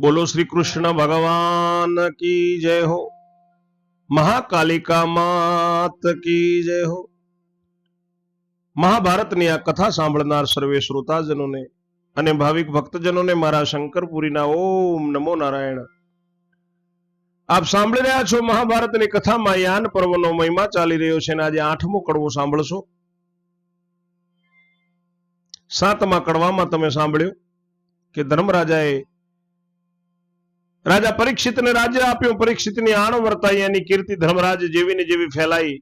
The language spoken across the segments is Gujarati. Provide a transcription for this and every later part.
બોલો શ્રી કૃષ્ણ ભગવાન કી જય હો. મહાકાલિકા માત કી જય હો. મહાભારતની આ કથા સાંભળનાર સર્વે શ્રોતાજનોને અને ભાવિક ભક્તજનોને મારા શંકરપુરીના ઓમ નમો નારાયણ. આપ સાંભળી રહ્યા છો મહાભારતની કથામાં યાન પર્વનો મહિમા ચાલી રહ્યો છે અને આજે આઠમો કડવો સાંભળશો. સાતમા કડવામાં તમે સાંભળ્યું કે ધર્મરાજાએ રાજા પરીક્ષિતને રાજ્ય આપ્યું. પરીક્ષિતની આણ વર્તાઈ, એની કીર્તિ ધર્મરાજ જેવી ને જેવી ફેલાઈ.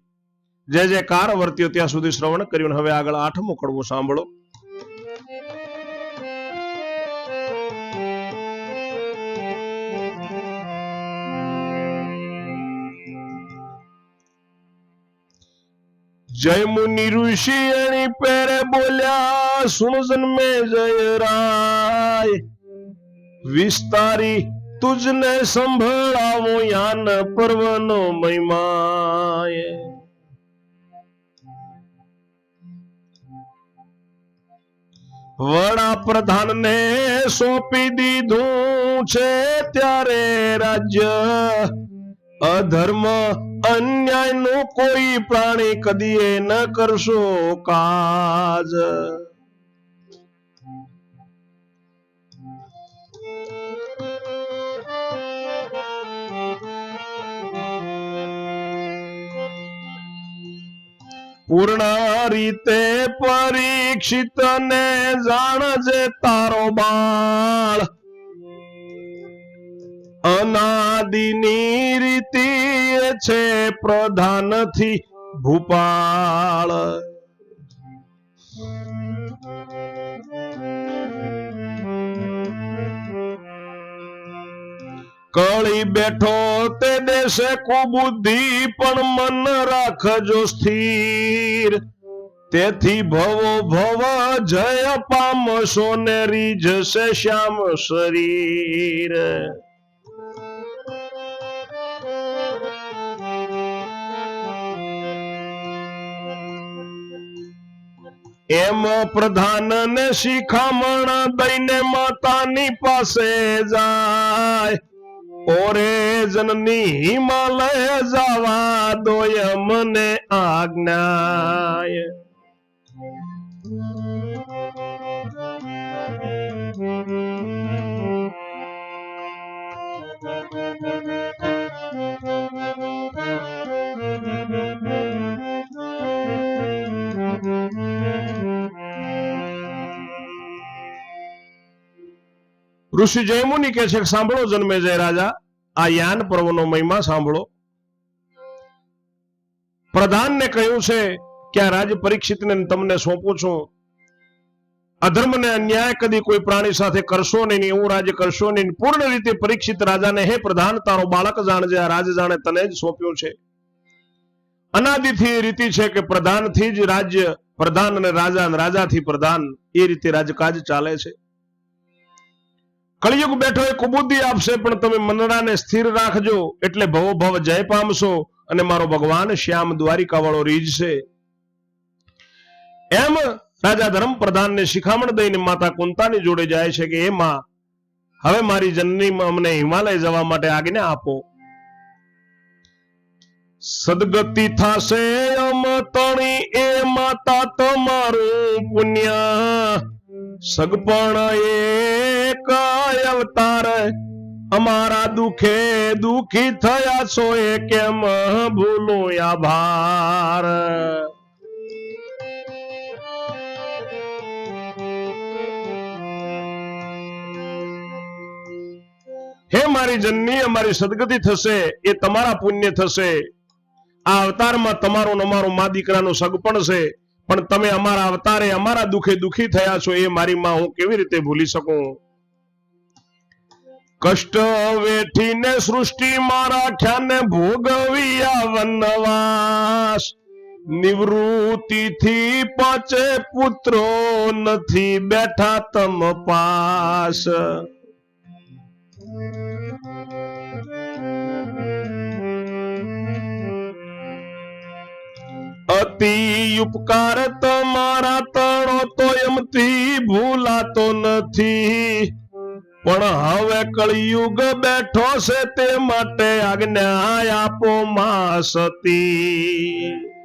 જે જે કાર વર્ત્યો, ત્યાં સુધી શ્રવણ કર્યું હવે આગળ આઠમો કડવો સાંભળો. જય મુનિ ઋષિ એની પેરે બોલ્યા સુણ જન્મે જય રાય. વિસ્તારી તુજને સંભળાવો યાન પર્વનો મહિમાય વડાપ્રધાન ને સોંપી દીધું છે ત્યારે રાજ્ય અધર્મ અન્યાયનું કોઈ પ્રાણી કદીએ ન કરશો કાજ. પૂર્ણ રીતે પરીક્ષિત ને જાણજે તારો બાળ. અનાદિની રીતિ છે પ્રધાનથી ભૂપાળ. કળી બેઠો તે દેશે કુબુદ્ધિ પણ મન રાખજો સ્થિર. તેથી ભવો ભવ જય પામશો ને રીઝશે શ્યામ શરીર. એમ પ્રધાન ને શિખામણ દઈને માતાની પાસે જાય. ઓરે જનની હિમાલય જવા દો મને આજ્ઞાય. ઋષિ જયમુનિ કે છે સાંભળો જન્મે જય રાજા આ યાન પર્વનો મહિમા સાંભળો. પ્રધાનને કહ્યું છે કે આ રાજ પરીક્ષિતને તમને સોંપું છું. અધર્મ ને અન્યાય કદી કોઈ પ્રાણી સાથે કરશો નહીં એવું રાજ્ય કરશો નહીં પૂર્ણ રીતે પરીક્ષિત રાજાને હે પ્રધાન, તારો બાળક જાણજે, આ રાજ જાણે તને જ સોંપ્યું છે. અનાદિથી એ રીતિ છે કે પ્રધાનથી જ રાજ્ય, પ્રધાન અને રાજા અને રાજાથી પ્રધાન એ રીતે રાજકાજ ચાલે છે. કળિયુગ બેઠો એ કુબુદ્ધિ આપશે, પણ તમે મનડાને સ્થિર રાખજો. એટલે ભવો જય પામશો અને મારો ભગવાન શ્યામ દ્વારિકા વાળો રીઝશે. એમ રાજા ધર્મ પ્રધાનને શિખામણ દઈને માતા કુંતાની જોડે જાય છે કે, એ માં, હવે મારી જનની અમને હિમાલય જવા માટે આજ્ઞા આપો. સદગતિ થાશે અમ તણી, એ માતા તમારું પુણ્ય. સગપણ એક અવતાર. અમારા દુખે દુખી થયા છો એ કેમ ભૂલો આભાર હે મારી જનની, અમારી સદગતિ થશે, એ તમારા પુણ્ય થશે. આ અવતારમાં તમારું અમારું મા દીકરાનો સગપણ છે. પણ તમે અમારા અવતારે અમારા દુખે દુખી થયા છો એ મારી માં હું કેવી રીતે ભૂલી શકું? કષ્ટ વેઠીને સૃષ્ટિ મારા ખ્યાને ભોગવ્યા વનવાસ. નિવૃત્તિથી પચે પુત્રો નથી બેઠા તમ પાસ. અતિ ઉપકાર તમારા તણો તો એમથી ભૂલાતો નથી. પણ હવે કળિયુગ બેઠો છે તે માટે આજ્ઞા આપો માં સતી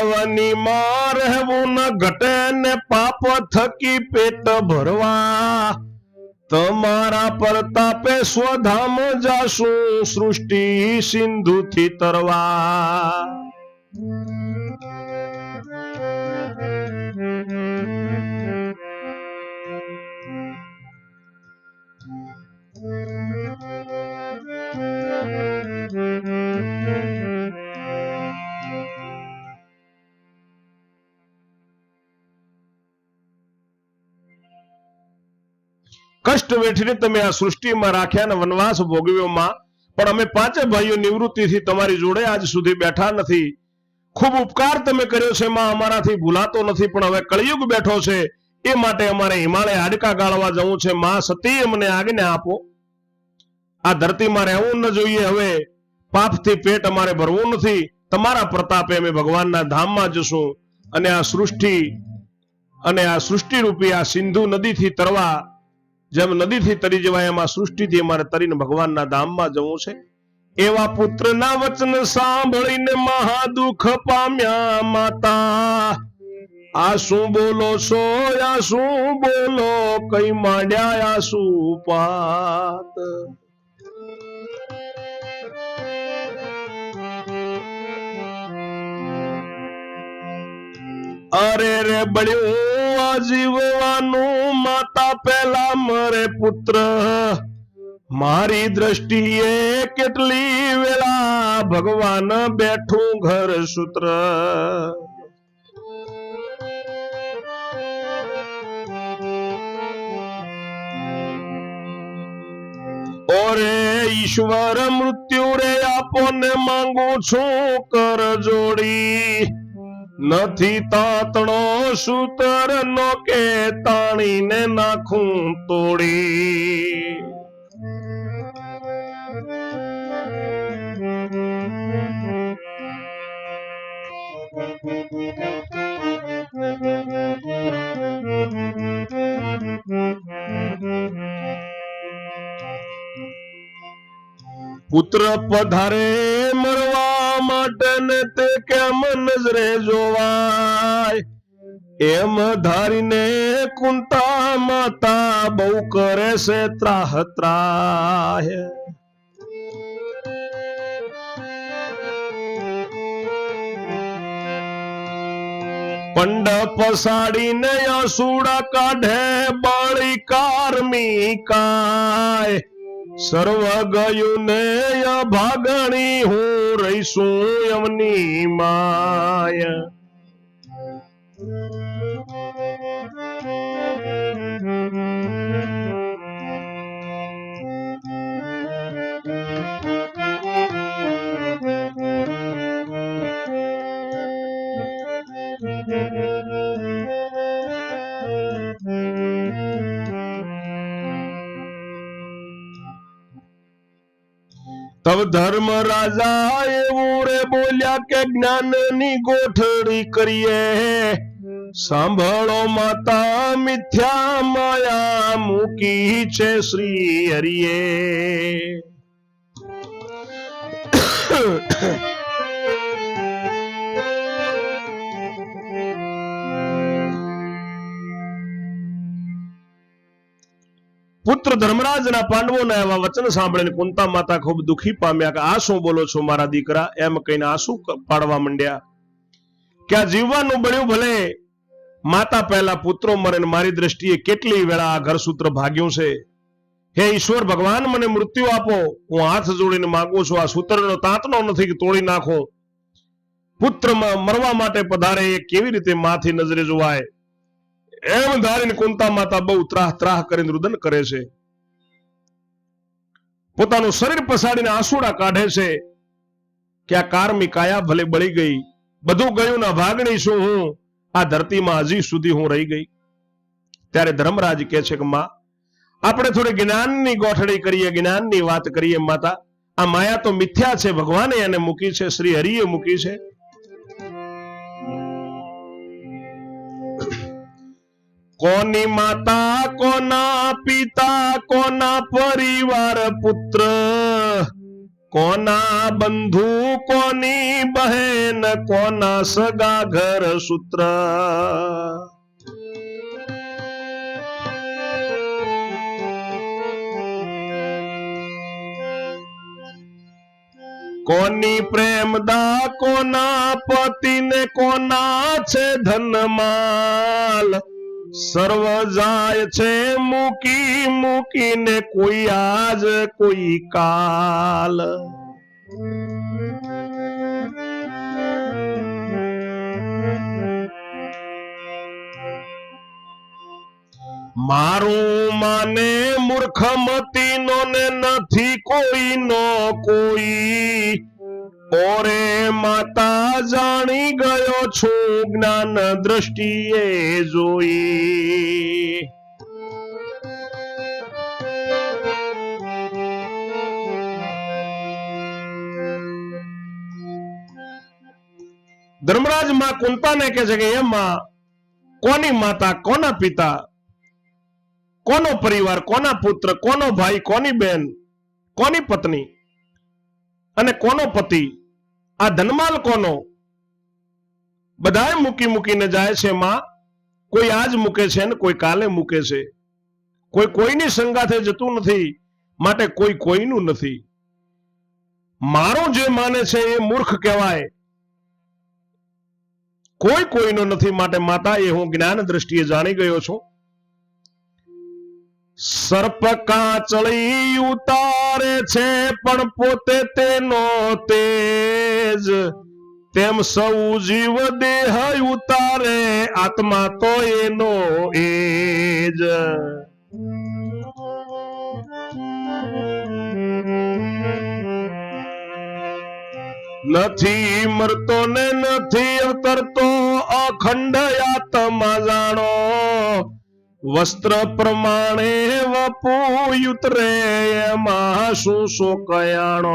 આ માં રહેવું ન ઘટે ને પાપ થકી પેટ ભરવા. તમારા પરતાપે સ્વધામ જાશું સૃષ્ટિ સિંધુ થી તરવા. કષ્ટ વેઠીને તમે આ સૃષ્ટિમાં રાખ્યા ને વનવાસ ભોગવ્યોમાં. પણ અમે પાંચે ભાઈઓ નિવૃત્તિથી તમારી જોડે આજ સુધી બેઠા નથી. ખૂબ ઉપકાર તમે કર્યો છે, માં અમારાથી ભૂલાતો નથી, પણ હવે કળિયુગ બેઠો છે. એ માટે અમારે હિમાલય હાડકા ગાળવા જવું છે. માં સતી અમને આજ્ઞા આપો. આ ધરતીમાં રહેવું ન જોઈએ, હવે પાપથી પેટ અમારે ભરવું નથી. તમારા પ્રતાપે અમે ભગવાનના ધામમાં જશું અને આ સૃષ્ટિ અને આ સૃષ્ટિ રૂપી આ સિંધુ નદીથી તરવા જેમ નદીથી તરી જવાય, એમાં સૃષ્ટિથી અમારે તરીને ભગવાનના ધામમાં જવું છે. એવા પુત્રના વચન સાંભળીને મહા દુઃખ પામ્યા માતા. આ શું બોલો છો? આ શું બોલો? કઈ માંડ્યા આ શું પાત અરે રે બળ્યું આજીવવાનું માતા પેલા મરે પુત્ર. મારી દ્રષ્ટિએ કેટલી વેળા ભગવાન બેઠું ઘર સૂત્ર. ઓરે ઈશ્વર મૃત્યુ રે આપોને માંગુ છું કર જોડી. નથી તાતણો સૂતર નો કે તાણીને નાખું તોડી. પુત્ર પધારે મરવા માટે તે કેમ નજરે જોવાય? એમ ધારીને કુંતા માતા બહુ કરે છે ત્રાહ ત્રાહ પંડ પસાડીને અસુડા કાઢે બાળી કારમી કાય. સર્વ ગયું ને અભાગણી હું રહીશું એમની માય. તબ ધર્મ રાજા એવું બોલ્યા કે જ્ઞાનની ગોઠડી કરીએ. સાંભળો માતા, મિથ્યા માયા મૂકી છે શ્રી હરિયે પુત્ર ધર્મરાજના પાંડવોના એવા વચન સાંભળીને કુંતા માતા ખૂબ દુખી પામ્યા કે, આ શું બોલો છો મારા દીકરા? એમ કહીને આંસુ પાડવા માંડ્યા. કે, આ જીવવાનું બન્યું ભલે, માતા પહેલા પુત્રો મરે મારી દ્રષ્ટિએ કેટલી વેળા આ ઘરસૂત્ર ભાગ્યું છે. હે ઈશ્વર, ભગવાન મને મૃત્યુ આપો. હું હાથ જોડીને માંગુ છું, આ સૂત્રનો તાંતનો નથી કે તોડી નાખો. પુત્ર મરવા માટે પધારે એ કેવી રીતે માથી નજરે જોવાય? એમ ધારીને કુંતા માતા બહુ ત્રાહ ત્રાહ કરીને રુદન કરે છે. પોતાનું શરીર પસાડીને આંસુડા કાઢે છે કે આ કારમી કાયા ભલે બળી ગઈ. બધું ગયું ના ભાગણી શું હું? આ ધરતીમાં હજી સુધી હું રહી ગઈ. ત્યારે ધર્મરાજ કહે છે કે, માં, આપણે થોડી જ્ઞાનની ગોઠડી કરીએ, જ્ઞાનની વાત કરીએ, માતા. આ માયા તો મિથ્યા છે, ભગવાને એને મૂકી છે, શ્રી હરિએ મૂકી છે. કોની માતા, કોના પિતા, કોના પરિવાર પુત્ર? કોના બંધુ, કોની બહેન, કોના સગા ઘર સૂત્ર? કોની પ્રેમદા, કોના પતિને કોના છે ધનમાલ? સર્વ જાય છે મૂકી, મૂકીને કોઈ આજ કોઈ કાલ. મારું માને મૂર્ખમતી નો ને નથી કોઈ નો કોઈ ઓરે માતા જાણી ગયો છું જ્ઞાન દ્રષ્ટિએ જોઈ. ધર્મરાજમાં કુંતાને કહે છે કે એમાં કોની માતા, કોના પિતા, કોનો પરિવાર, કોના પુત્ર, કોનો ભાઈ, કોની બેન, કોની પત્ની અને કોનો પતિ? આ ધનમાલ કોનો? બધાએ મૂકી મૂકીને જાય છે માં. કોઈ આજ મૂકે છે ને કોઈ કાલે મૂકે છે. કોઈ કોઈની સંગાથે જતું નથી, માટે કોઈ કોઈનું નથી. મારું જે માને છે એ મૂર્ખ કહેવાય. કોઈ કોઈનો નથી, માટે માતા, એ હું જ્ઞાન દ્રષ્ટિએ જાણી ગયો છું. સર્પ કાચળી ઉતારે છે, પણ પોતે તેનો તેજ તેમ સૌ જીવ દેહ ઉતારે, આત્મા તો એનો એજ નથી મરતો ને નથી અતરતો, અખંડ આત્મા જાણો. વસ્ત્ર પ્રમાણે વપુયુત રે એમાં શું કયાણો?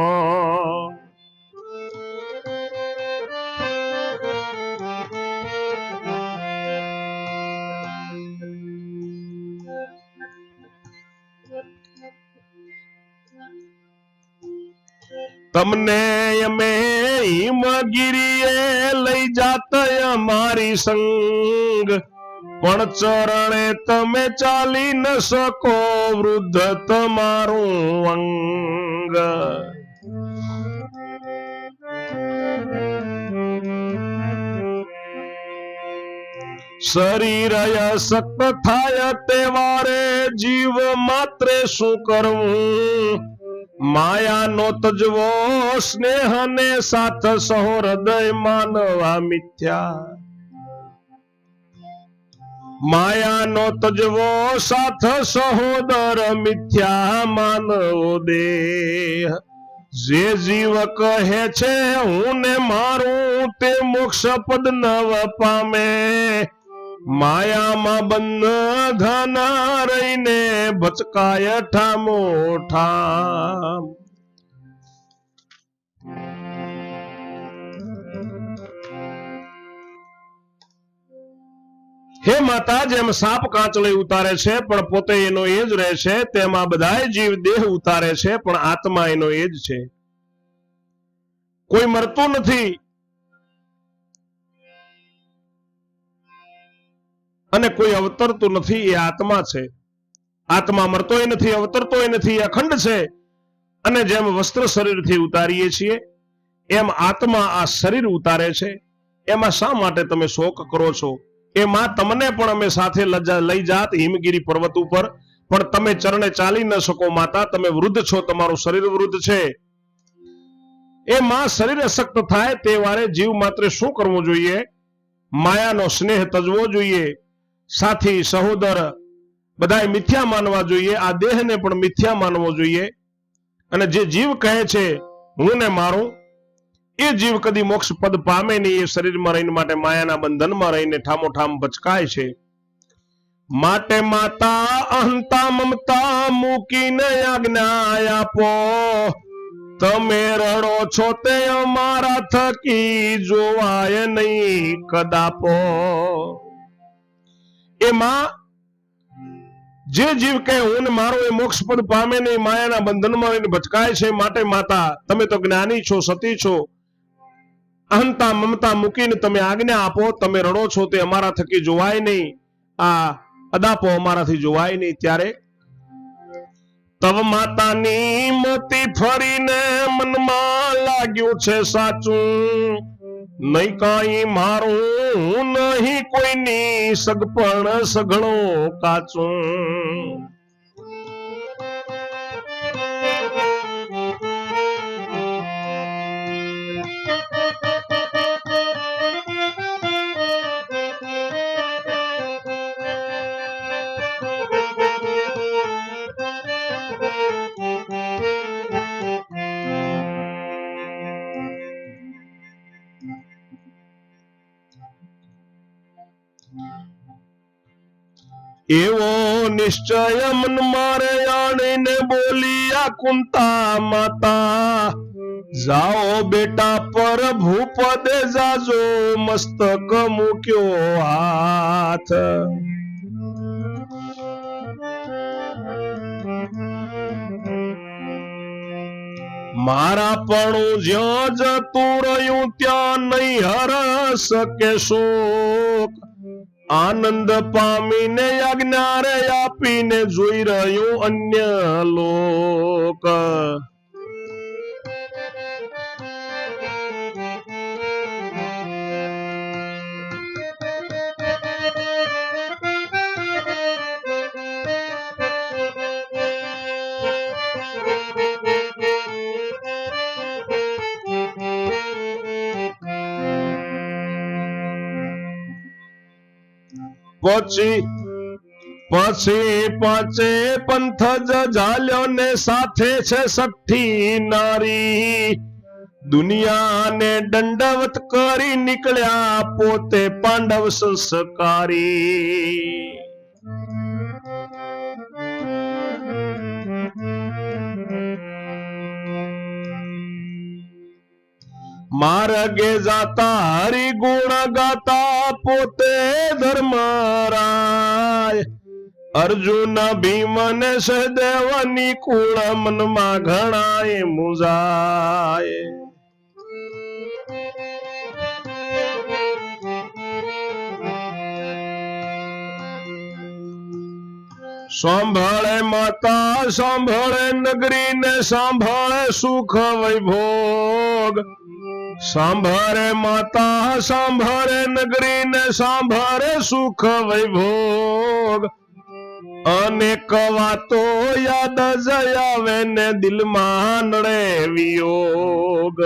તમને અમે હિમગીરીએ લઈ જાત અમારી સંગ. પણ ચરણે તમે ચાલી ન શકો, વૃદ્ધ તમારું અંગ. શરીર અશક્ત થાય તેવારે જીવ માત્રે શું કરવું? માયાનો તજવો સ્નેહ ને સાથ સહોહૃદય માનવા મિથ્યા. માયાનો તજવો સાથ સહોદર મિથ્યા માનવો દેહ. જે જીવ કહે છે હું ને મારું તે મોક્ષ પદ નવ પામે. માયામાં બંધન રહીને ભચકાય ઠામો ઠામ. હે માતા, જેમ સાપ કાચળી ઉતારે છે, પણ પોતે એનો એ જ રહે છે, તેમાં બધાય જીવ દેહ ઉતારે છે, પણ આત્મા એનો એ જ છે. કોઈ મરતું નથી. અને કોઈ અવતરતું નથી, એ આત્મા છે. આત્મા મરતોય નથી અવતરતોય નથી અખંડ છે. અને જેમ વસ્ત્ર શરીરથી ઉતારીએ છીએ, એમ આત્મા આ શરીર ઉતારે છે. એમાં શા માટે તમે શોક કરો છો? એમાં તમને પણ અમે સાથે લઈ જાત હિમગીરી પર્વત ઉપર. પણ તમે ચરણે ચાલી ન શકો માતા, તમે વૃદ્ધ છો, તમારું શરીર વૃદ્ધ છે. એ માં શરીર અશક્ત થાય તે વારે જીવ માત્ર શું કરવું જોઈએ? માયાનો સ્નેહ તજવો જોઈએ. સાથી, સહોદર બધાએ મિથ્યા માનવા જોઈએ. આ દેહને પણ મિથ્યા માનવો જોઈએ. અને જે જીવ કહે છે, હું ને મારું એ જીવ કદી મોક્ષ પદ પામે નહીં, એ શરીરમાં રહીને માટે માયાના બંધનમાં રહીને ઠામોઠામ બચકાય છે. માટે માતા અહંતા મમતા મૂકીને આજ્ઞા આપો. તમે રડો છો તે અમારા થકી જોવાય નહીં કદાપો. એમાં જે જીવ કહે હું મારો એ મોક્ષ પદ પામે નહીં, માયાના બંધનમાં રહીને ભચકાય છે. માટે માતા, તમે તો જ્ઞાની છો, સતી છો. અહંતા મમતા મૂકીને તમે આજ્ઞા આપો, તમે રડો છો તે અમારા થકી જોવાય નહીં. આ અદાપો અમારાથી જોવાય નહીં. ત્યારે તવ માતાની મોતી ફરીને મનમાં લાગ્યું છે સાચું. નહીં કાંઈ મારું નહીં કોઈની સગપણ સઘળો કાચું. એવો નિશ્ચય મન મારે આણીને બોલી આ કુંતા માતા. જાઓ બેટા પર ભૂપદે જાજો મસ્તક મૂક્યો હાથ. મારા પણ જ્યાં જતું રહ્યું ત્યાં નહીં હરસ શકે શોક. આનંદ પામીને આજ્ઞા રે આપીને જોઈ રહ્યું અન્ય લોક. પછી પછી પાંચે પંથ જ ઝાલ્યો ને સાથે છે સઠ્ઠી નારી. દુનિયાને દંડવત કરી નીકળ્યા પોતે પાંડવ સંસ્કારી. માર્ગે જાતા હરિ ગુણ ગાતા પોતે ધર્મરાય. અર્જુન ભીમ ને સહદેવની કુળ મનમાં ઘણાય મુજાય. સાંભળે માતા, સાંભળે નગરી ને સાંભળે સુખ વૈભોગ. સાંભળે માતા, સાંભળે નગરી ને સાંભળે સુખ વૈભોગ. અનેક વાતો યાદ જ આવે ને દિલમાં નડે વિયોગ.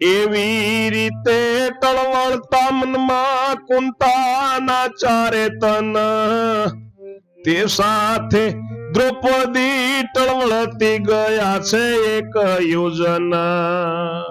એવી રીતે તળવળતા મનમાં કુંતાના ચારે તન. તે સાથે દ્રૌપદી ટળવળતી ગયા છે એક યોજના.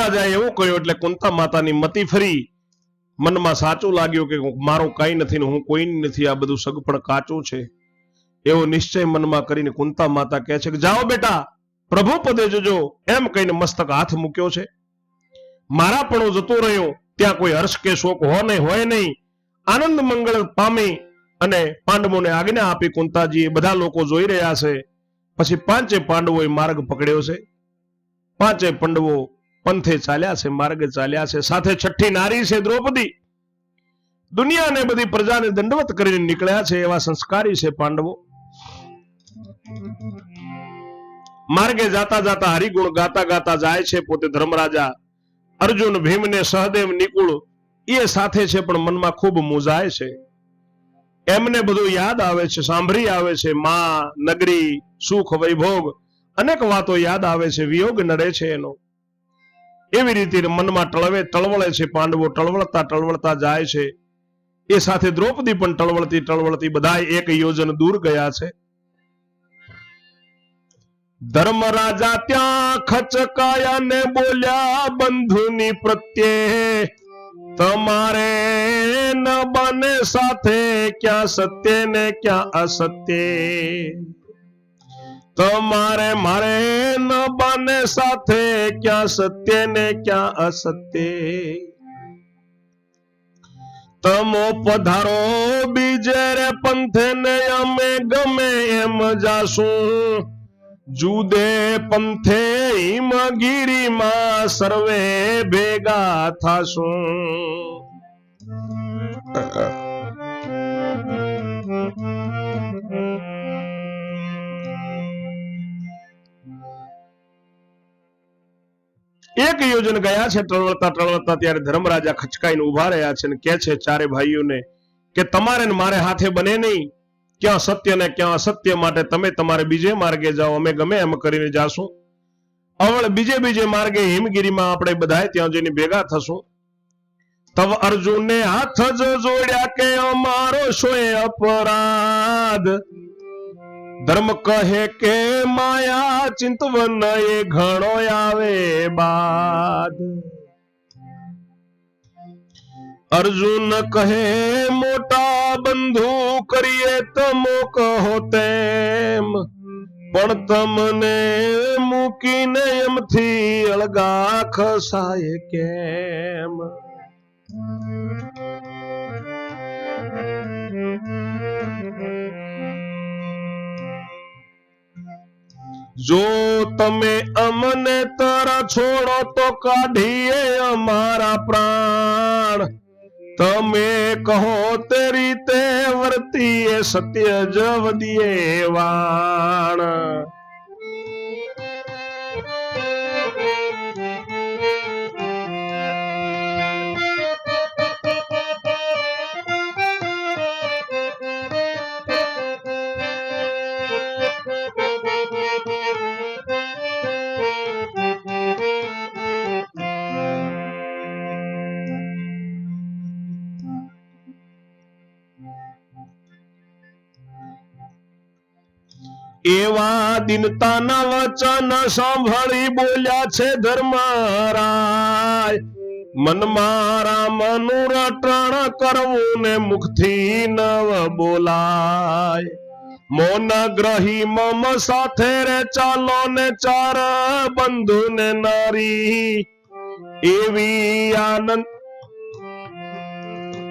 ધર્મરાજાએ એવું કહ્યું, એટલે કુંતા માતાની મતી ફરી. મનમાં સાચું લાગ્યું કે મારું કઈ નથી હું કોઈ નથી, આ બધું સગપણ કાચું છે. એવો નિશ્ચય મનમાં કરીને કુંતા માતા કહે છે કે, જાઓ બેટા, પ્રભુ પદે જજો. એમ કહીને મસ્તક હાથ મૂક્યો છે. મારા પણ જતો રહ્યો, ત્યાં કોઈ હર્ષ કે શોક હો નહીં હોય નહીં. આનંદ મંગળ પામી અને પાંડવોને આજ્ઞા આપી કુંતાજી બધા લોકો જોઈ રહ્યા છે. પછી પાંચે પાંડવોએ માર્ગ પકડ્યો છે. પાંચે પાંડવો પંથે ચાલ્યા છે, માર્ગે ચાલ્યા છે, સાથે છઠ્ઠી નારી છે, દ્રૌપદી. દુનિયાને બધી પ્રજાને દંડવત કરીને નીકળ્યા છે, એવા સંસ્કારી છે પાંડવો. માર્ગે જાતા જાતા હરિગુણ ગાતા ગાતા જાય છે, પોતે ધર્મરાજા અર્જુન, ભીમને, સહદેવ, નિકુળ, એ સાથે છે, પણ મનમાં ખૂબ મૂંઝાય છે. એમને બધું યાદ આવે છે, સાંભળી આવે છે, માં, નગરી, સુખ, વૈભોગ, અનેક વાતો યાદ આવે છે, વિયોગ નડે છે એનો. એવી રીતે મનમાં ટળવે, ટળવળે છે પાંડવો, ટળવળતા ટળવળતા જાય છે. એ સાથે દ્રૌપદી પણ ટળવળતી ટળવળતી બધા એક યોજન દૂર ગયા છે. ધર્મરાજા ત્યાં ખચકાયા ને બોલ્યા, બંધુની પ્રત્યે તમારે ન બને સાથે, ક્યાં સત્ય ને ક્યાં અસત્ય? તમારે મારે ન બને સાથે ક્યાં સત્ય ને ક્યાં અસત્ય? તમો પધારો બીજે રે પંથે ને અમે ગમે એમ જાશું. જુદે પંથે હિમગીરીમાં સર્વે ભેગા થાશું. એક યોજન ગયા છે ટળવળતા ટળવળતા ત્યારે ધર્મરાજા ખચકાઈને ઊભા રહ્યા છે અને છે, ચારે ભાઈઓને કે તમારે મારે હાથે બને નહીં. ક્યાં સત્ય ને ક્યાં અસત્ય માટે તમે તમારે બીજે માર્ગે જાઓ. અમે ગમે એમ કરીને જાશું. અવળ બીજે બીજે માર્ગે હિમગીરીમાં આપણે બધા ત્યાં જઈને ભેગા થશું. તવ અર્જુને હાથ જ જોડ્યા કે અમારો શોય અપરાધ. ધર્મ કહે કે માયા ચિંતવન એ ઘણો આવે બાદ અર્જુન કહે મોટા બંધુ કરીએ તમો કહો તેમ પણ તમને મૂકીને એમથી અળગા ખસાય કેમ જો તમે અમને તર છોડો તો કાઢીએ અમારા પ્રાણ. તમે કહો તે રીતે વર્તીએ સત્ય જવદીએ વાણ. એવા દિનતાના વચન સાંભળી બોલ્યા છે ધર્મરાય. મનમાં રામનું રટણ કરવું ને મુખથી નવ બોલાય. મોન ગ્રહી મમ સાથે રે ચાલો ને ચાર બંધુ ને નારી. એવી આનંદ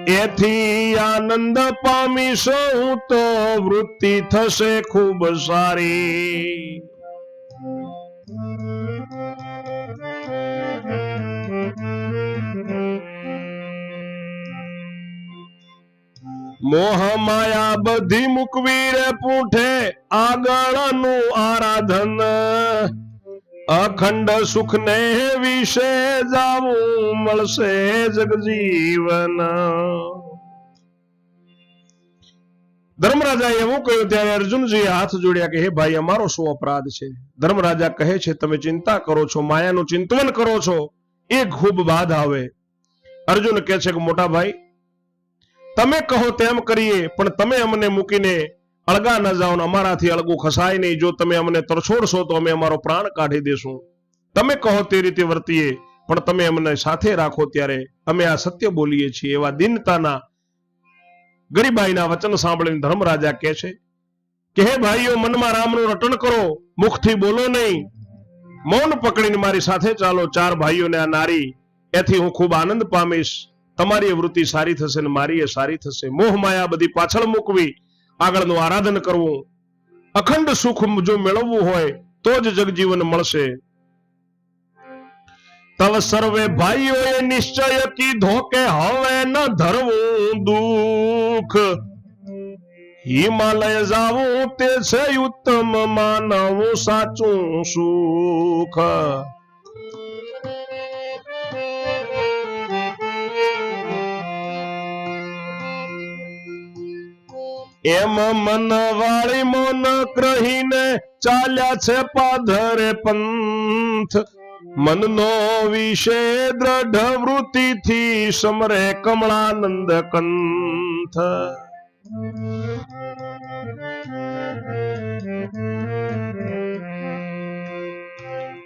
એથી આનંદ પામી સૌ તો વૃત્તિ થશે ખૂબ સારી. મોહ માયા બધી મૂકવી રે પૂઠે આગળનું આરાધન. અખંડ સુખ ને વિશે જાવું મળશે જગજીવન. ધર્મરાજા એવું કહ્યું, ત્યારે અર્જુનજી હાથ જોડ્યા કે, હે ભાઈ, અમારો શું અપરાધ છે? ધર્મરાજા કહે છે, તમે ચિંતા કરો છો, માયાનું ચિંતવન કરો છો. એ ખૂબ બાદ આવે. અર્જુન કહે છે કે, મોટા ભાઈ, તમે કહો તેમ કરીએ, પણ તમે અમને મૂકીને અળગા ન જાઓ અમારાથી અળગું ખસાય નહીં. જો તમે અમને તરછોડશો તો અમે અમારો પ્રાણ કાઢી દેશું. તમે કહો તે રીતે વર્તીએ, પણ તમે અમને સાથે રાખો ત્યારે અમે આ સત્ય બોલીએ છીએ. એવા દિનતાના ગરીબાઈના વચન સાંભળીને ધર્મરાજા કહે છે કે, હે ભાઈઓ, મનમાં રામનું રટણ કરો, મુખથી બોલો નહીં. મૌન પકડીને મારી સાથે ચાલો. ચાર ભાઈઓને આ નારી, એથી હું ખૂબ આનંદ પામીશ. તમારી વૃત્તિ સારી થશે ને મારી એ સારી થશે. મોહ માયા બધી પાછળ મૂકવી. આગળનું આરાધન કરવું. અખંડ સુખ જો મેળવવું હોય, તો જ જગજીવન મળશે. તવ સર્વે ભાઈઓએ નિશ્ચય કીધો કે હવે ન ધરવું દુઃખ. હિમાલય જાવું તે છે ઉત્તમ, માનવું સાચું સુખ. એમ મન વાળી મોન ગ્રહીને ચાલ્યા છે પાધરે પંથ. મનનો વિશે દ્રઢ વૃત્તિથી સમરે કમળાનંદ કંથ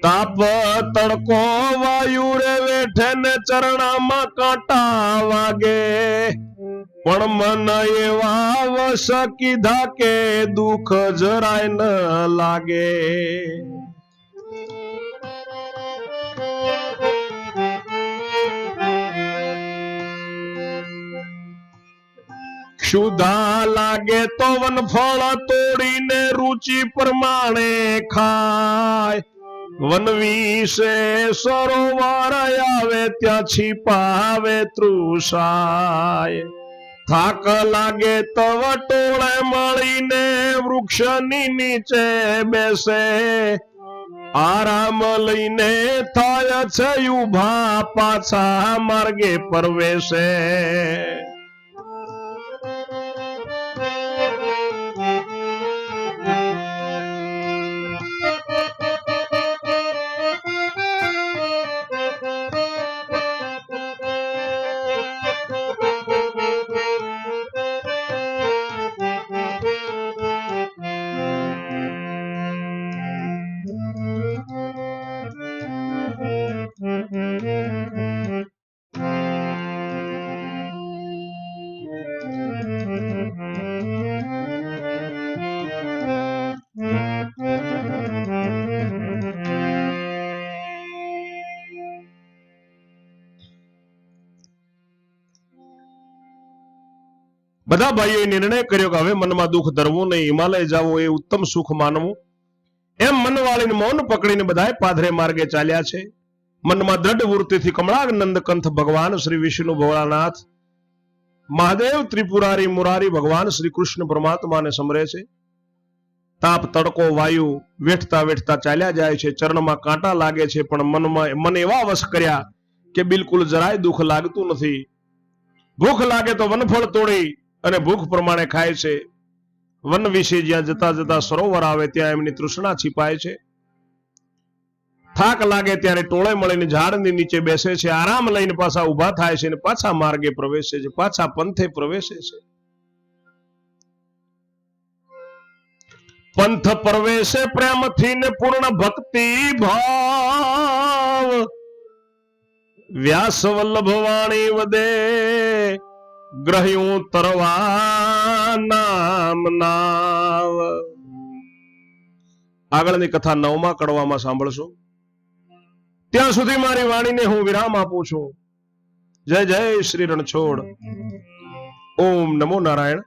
તાપ, તડકો, વાયુ રે વેઠે ને ચરણામાં કાંટા વાગે. પણ મન એવા વશ કીધા કે દુઃખ જરાય ન લાગે. ક્ષુધા લાગે તો વનફળ તોડીને રુચિ પ્રમાણે ખાય. વન વિશે સરોવર આવે, ત્યાં છીપાવે, તૃષાય. થાક લાગે તો વટોળે મળીને વૃક્ષની નીચે બેસે. આરામ લઈને થાય છે ઊભા પાછા માર્ગે પરવેશે. બધા ભાઈઓએ નિર્ણય કર્યો કે હવે મનમાં દુઃખ ધરવું નહીં, હિમાલય જવું એ ઉત્તમ સુખ માનવું. એમ મનવાળીને મૌન પકડીને બધાએ પાધરે માર્ગે ચાલ્યા છે. મનમાં દ્રઢ વૃત્તિથી કમળાનંદ કંથ ભગવાન શ્રી વિષ્ણુ ભોળાનાથ. મહાદેવ ત્રિપુરારી મુરારી ભગવાન શ્રી કૃષ્ણ પરમાત્માને સમરે છે. તાપ, તડકો, વાયુ વેઠતા વેઠતા ચાલ્યા જાય છે. ચરણમાં કાંટા લાગે છે, પણ મનમાં, મન એવા વશ કર્યા કે બિલકુલ જરાય દુઃખ લાગતું નથી. ભૂખ લાગે તો વનફળ તોડી અને ભૂખ પ્રમાણે ખાય છે. વન વિશે જ્યાં જતા જતા સરોવર આવે ત્યાં એમની તૃષ્ણા छिપાય છે. થાક લાગે ત્યારે ટોળે મળીને ઝાડની નીચે બેસે છે. આરામ લઈને પાછા ઊભા થાય છે અને પાછા માર્ગે પ્રવેશે છે. પાછા પંથે પ્રવેશે છે. પંથ પ્રવેશે પ્રેમથી ને પૂર્ણ ભક્તિ ભાવ. વ્યાસ વલ્લભ વાણી વદે ગ્રહ્યું તરવા નામ નાવ. આગળની કથા નવમા કડવામાં સાંભળશો. ત્યાં સુધી મારી વાણીને હું વિરામ આપું છું. જય જય શ્રી રણછોડ. ઓમ નમો નારાયણ.